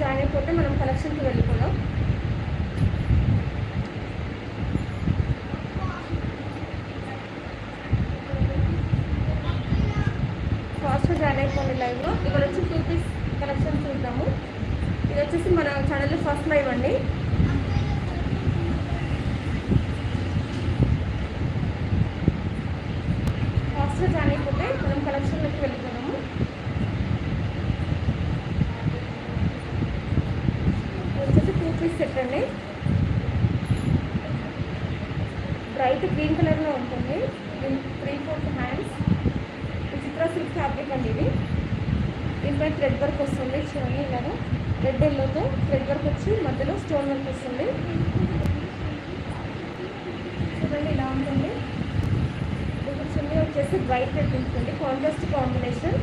Join అయిపోతే మనం కలెక్షన్కి వెళ్ళిపోదాం. ఫాస్ట్గా జాయిన్ అయిపోండి లైవ్లో ఇక్కడ వచ్చి టూ పీస్ కలెక్షన్ చూద్దాము. ఇది వచ్చేసి మన ఛానల్లో ఫస్ట్ లైవ్ అండి. ఫాస్ట్గా జాయిన్ అయిపోతే మనం కలెక్షన్లోకి వెళ్ళిపోతాం ఇది వచ్చేసి టూ పీస్ సెట్ అండి బ్రైట్ గ్రీన్ కలర్లో ఉంటుంది three fourth hands Chitra silk fabric అండి ఇది. దీనిపై థ్రెడ్ వర్క్ వస్తుంది. చూడండి ఇలాగా. రెడ్ ఎల్లోతో థ్రెడ్ వర్క్ వచ్చి మధ్యలో స్టోన్ వర్క్ వస్తుంది. చూడండి ఇలా ఉంటుంది. ఇది వచ్చేసి వైట్ రెడ్ ఉంటుంది. కాంట్రాస్ట్ కాంబినేషన్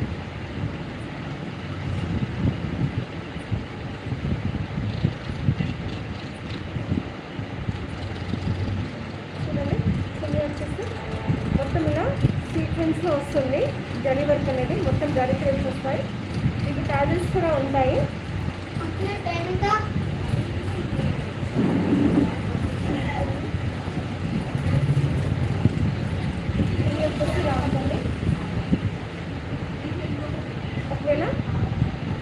చూడండి చున్నీ వచ్చేసి మొత్తం ఇలా సీక్వెన్స్లో వస్తుంది. జరీ వర్క్ అనేది మొత్తం జరీ ఫ్రేమ్స్ వస్తాయి. ఇది టాజెస్ కూడా ఉంటాయి. ఒకవేళ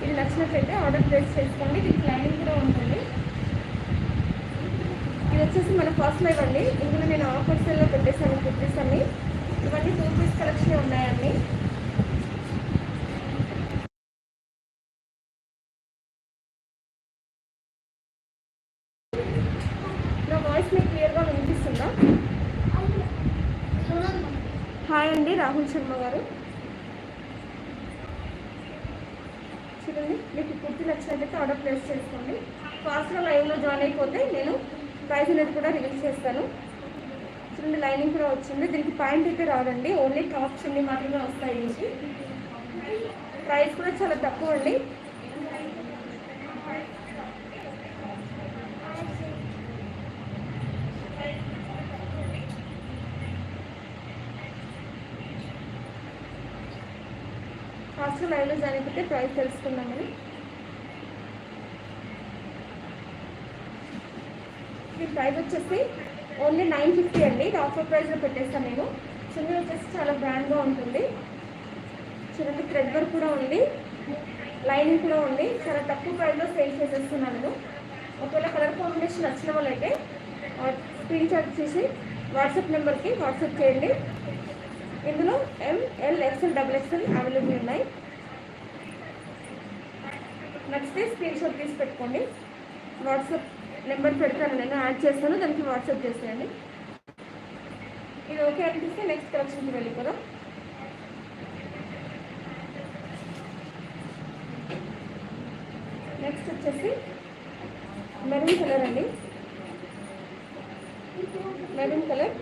ఇది నచ్చినట్లయితే ఆర్డర్ ప్లేస్ చేసుకోండి. దీనికి లైనింగ్ కూడా ఉంటుంది. ఇది వచ్చేసి మన ఫస్ట్ లైవ్ అండి. ఇందులో నేను ఆఫర్ సేల్లో పెట్టేసాను కుర్తీస్ అన్ని ఇవన్నీ టూ పీస్ కలెక్షన్ ఉన్నాయండి. నా వాయిస్ మీకు క్లియర్గా వినిపిస్తుందా? హాయ్ అండి రాహుల్ శర్మ గారు. చూడండి మీకు కుర్తి నచ్చినట్లయితే ఆర్డర్ ప్లేస్ చేసుకోండి. ఫాస్ట్గా లైవ్లో జాయిన్ అయిపోతే నేను ప్రైస్ అనేది కూడా రిలీజ్ చేస్తాను. చూడండి లైనింగ్ కూడా వచ్చింది. దీనికి పాయింట్ అయితే రాదండి. ఓన్లీ టాప్ చున్నీ మాత్రమే వస్తాయి దీనికి ప్రైస్ కూడా చాలా తక్కువ అండి. ఫస్ట్ లైవ్లో జాయిన్ అయిపోతే ప్రైస్ తెలుసుకుందామని ఈ ప్రైస్ వచ్చేసి ఓన్లీ నైన్ ఫిఫ్టీ అండి. ఇది ఆఫర్ ప్రైస్లో పెట్టేస్తాను నేను. చున్నీ వచ్చేసి చాలా బ్రాండ్గా ఉంటుంది. చూడండి థ్రెడ్ వర్క్ కూడా ఉంది. లైనింగ్ కూడా ఉంది. చాలా తక్కువ ప్రైస్లో సేల్ చేసేస్తున్నాను నేను. ఒకవేళ కలర్ కాంబినేషన్ నచ్చిన వాళ్ళైతే స్క్రీన్ షాట్ చేసి వాట్సాప్ నెంబర్కి వాట్సాప్ చేయండి. ఇందులో ML XL double XL available ఉన్నాయి. నచ్చితే స్క్రీన్ షాట్ తీసి పెట్టుకోండి. వాట్సాప్ నెంబర్ పెడతాను నేను యాడ్ చేస్తాను దానికి వాట్సాప్ చేసేయండి. ఇది ఓకే అనిపిస్తే నెక్స్ట్ కలెక్షన్కి వెళ్ళిపోదాం. నెక్స్ట్ వచ్చేసి మెరూన్ కలర్ అండి. మెరూన్ కలర్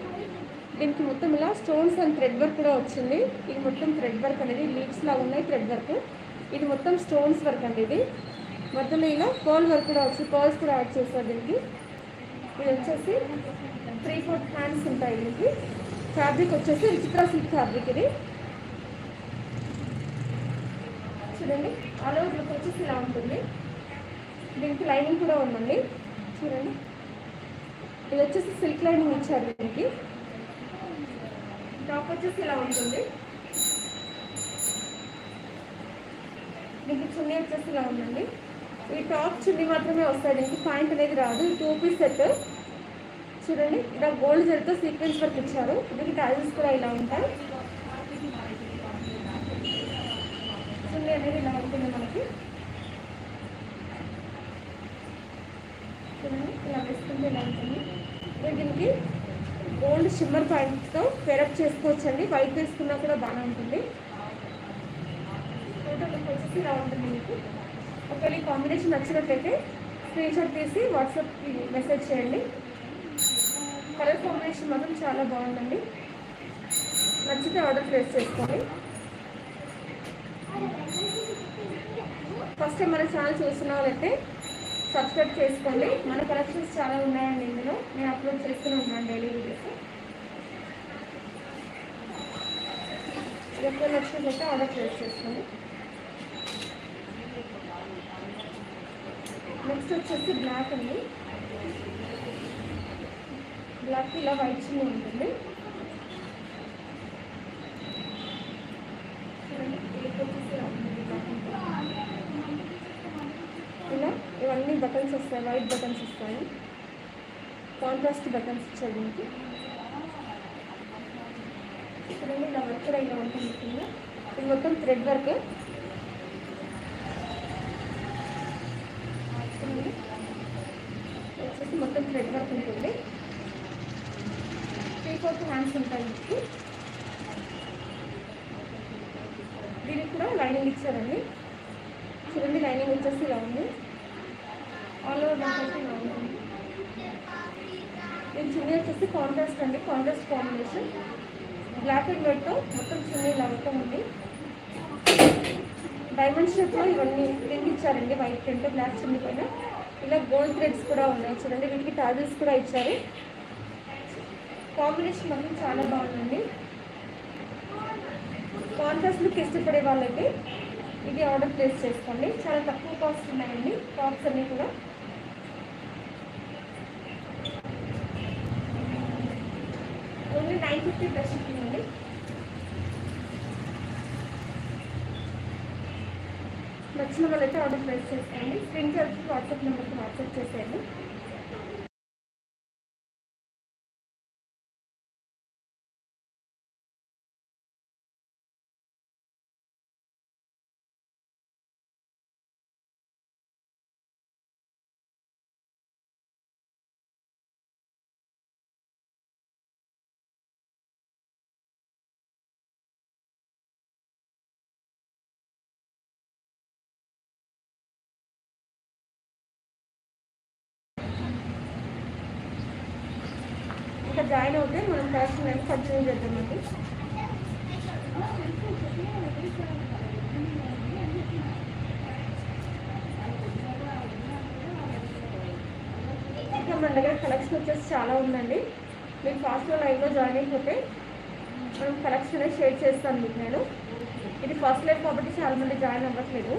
దీనికి మొత్తం ఇలా స్టోన్స్ అండ్ థ్రెడ్ వర్క్ కూడా వచ్చింది. ఇది మొత్తం థ్రెడ్ వర్క్ అనేది లీవ్స్ లాగా ఉన్నాయి థ్రెడ్ వర్క్ ఇది మొత్తం స్టోన్స్ వర్క్ అండి ఇది. మొత్తం ఇలా పర్ల్ వర్క్ కూడా వచ్చి పర్ల్స్ కూడా యాడ్ చేస్తారు దీనికి. ఇది వచ్చేసి త్రీ ఫోర్ హ్యాండ్స్ ఉంటాయి దీనికి. ఫ్యాబ్రిక్ వచ్చేసి విచిత్ర సిల్క్ ఫ్యాబ్రిక్ ఇది. చూడండి ఆల్ ఓవర్ లుక్ వచ్చేసి ఇలా ఉంటుంది. దీనికి లైనింగ్ కూడా ఉందండి. చూడండి. ఇది వచ్చేసి సిల్క్ లైనింగ్ ఇచ్చారు దీనికి. టాప్ వచ్చేసి ఇలా ఉంటుంది. దీనికి చున్నీ వచ్చేసి ఇలా ఉందండి. ఈ టాప్ చున్నీ మాత్రమే వస్తాయి. దీనికి పాయింట్ అనేది రాదు. Two piece set. చూడండి ఇలా గోల్డ్ జెల్తో సీక్వెన్స్ వర్క్ ఇచ్చారు. దీనికి టైల్స్ కూడా ఇలా ఉంటాయి. చున్నీ అనేది ఇలా ఉంటుంది మనకి. చూడండి ఇలా వేసుకుంటే ఇలా ఉంటుంది. దీనికి గోల్డ్ షిమ్మర్ పాయింట్తో పేరప్ చేసుకోవచ్చు అండి వైట్ వేసుకున్నా కూడా బాగానే ఉంటుంది. టోటల్ వచ్చేసి ఇలా ఉంటుంది మీకు. ఒకవేళ ఈ కాంబినేషన్ నచ్చినట్లయితే స్క్రీన్ షాట్ తీసి వాట్సాప్కి మెసేజ్ చేయండి. కలర్ కాంబినేషన్ మాత్రం చాలా బాగుందండి. నచ్చితే ఆర్డర్ ప్లేస్ చేసుకోండి. ఫస్ట్ టైం మన ఛానల్ చూస్తున్న వాళ్ళైతే సబ్స్క్రైబ్ చేసుకోండి. మన కలెక్షన్స్ చాలా ఉన్నాయండి ఇందులో. నేను అప్లోడ్ చేస్తూనే ఉన్నాను డైలీ వీడియోస్. ఎప్పుడు నచ్చినట్లయితే ఆర్డర్ ప్లేస్ చేసుకోండి. నెక్స్ట్ వచ్చేసి బ్లాక్ అండి. బ్లాక్ ఇలా వైట్ చిన్న ఉంటుంది. ఇలా ఇవన్నీ బటన్స్ వస్తాయి వైట్ బటన్స్ వస్తాయి. కాంట్రాస్ట్ బటన్స్ ఇచ్చాయి దీనికి. చూడండి ఇలా వర్క్ కూడా ఇలా ఉంటుంది. ఇది మొత్తం థ్రెడ్ వర్క్ చూడండి. రెడ్ వర్క్ ఉంటుంది త్రీ ఫోర్త్ హ్యాండ్స్ ఉంటాయి మీకు. దీనికి కూడా లైనింగ్ ఇచ్చారండి చూడండి లైనింగ్ వచ్చేసి ఇలా ఉంది. ఆల్ ఓవర్ వచ్చేసి ఇలా ఉంటుంది దీని చున్నీ వచ్చేసి కాంట్రాస్ట్ అండి. కాంట్రాస్ట్ కాంబినేషన్ బ్లాక్ అండ్ వైట్తో మొత్తం చున్నీ ఇలా మొత్తం ఉంది. డైమండ్ షేప్లో ఇవన్నీ ప్రింట్ ఇచ్చారండి? వైట్ ప్రింట్ బ్లాక్ చున్నీ పైన. ఇలా గోల్డ్ థ్రెడ్స్ కూడా ఉన్నాయి. చూడండి వీటికి టాజల్స్ కూడా ఇచ్చారు. కాంబినేషన్ మాత్రం చాలా బాగుందండి. కాంట్రాస్ట్ లుక్ ఇష్టపడే వాళ్ళకి ఇది ఆర్డర్ ప్లేస్ చేసుకోండి. చాలా తక్కువ కాస్ట్ ఉన్నాయండి టాప్స్ అన్నీ కూడా. Only nine fifty plus shipping అండి నచ్చిన వాళ్ళైతే ఆర్డర్ ప్లేస్ చేసుకోండి స్క్రీన్ షాట్ వాట్సాప్ నెంబర్కి వాట్సాప్ చేసేయండి. జాయిన్ అవుతే మనం కలెక్షన్ అనేది కంటిన్యూ చేద్దామండి ఇంకా మన దగ్గర కలెక్షన్ వచ్చేసి చాలా ఉందండి. మీరు ఫాస్ట్లో లైవ్లో జాయిన్ అయిపోతే మనం కలెక్షన్ అనేది షేర్ చేస్తాను మీకు నేను. ఇది ఫస్ట్ లైఫ్ కాబట్టి చాలా మంది జాయిన్ అవ్వట్లేదు.